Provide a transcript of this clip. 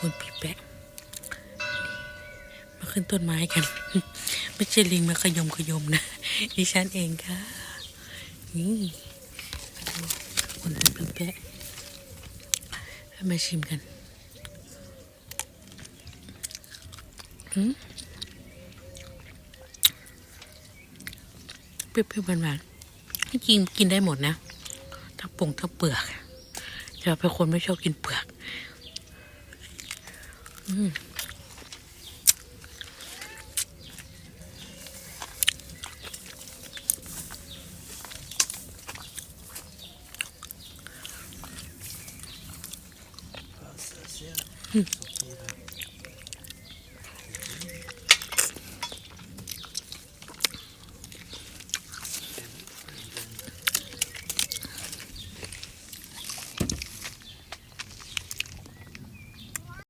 พูนปีแปะมาขึ้นต้นไม้กัน ไม่ใช่ลิงมาขยมขยมนะดิฉันเองค่ะ นี่มาดูคนพูนปีแปะให้มาชิมกันอืมเปรี้ยวๆหวานๆที่จริงกินได้หมดนะ ทั้งปงทั้งเปลือกแต่เป็นคนไม่ชอบกินเปลือก うんうん。